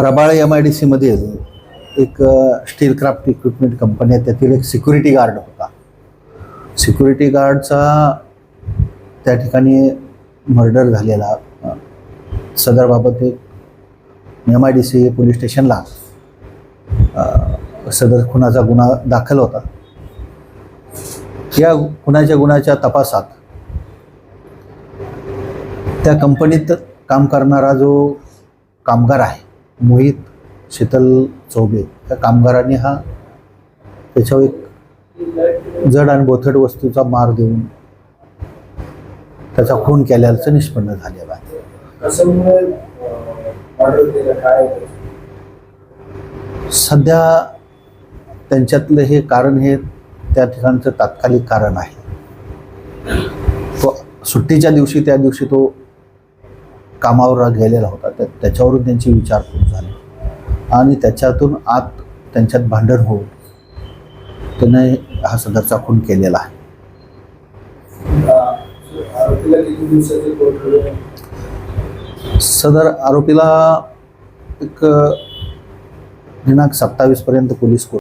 रबाळ M I D सीमधील एक steel craft equipment company आहे. त्यातील एक सिक्युरिटी गार्ड होता. सिक्युरिटी गार्डचा त्या ठिकाणी मर्डर झालेला. सदरबाबत एक M I D C police स्टेशनला सदर खुनाचा गुन्हा दाखल होता. या खुनाच्या गुन्ह्याच्या तपासात त्या कंपनीत काम करणारा जो कामगार आहे मोहित शीतल चौबे त्या कामगाराने हा त्याच्यावर एक जड आणि बोथट वस्तूचा मार देऊन त्याचा खून केल्याचं निष्पन्न झालेलं आहे. सध्या त्यांच्यातलं हे कारण हे त्या ठिकाणचं तात्कालिक कारण आहे. तो सुट्टीच्या दिवशी त्या दिवशी तो कामावर गेलेला होता त्या त्याच्यावरून त्यांची विचारपूस झाली. आणि त्याच्यातून आत त्यांच्यात भांडण होऊन त्याने हा सदरचा खून केलेला आहे. सदर आरोपीला एक दिनांक सत्तावीसपर्यंत पोलीस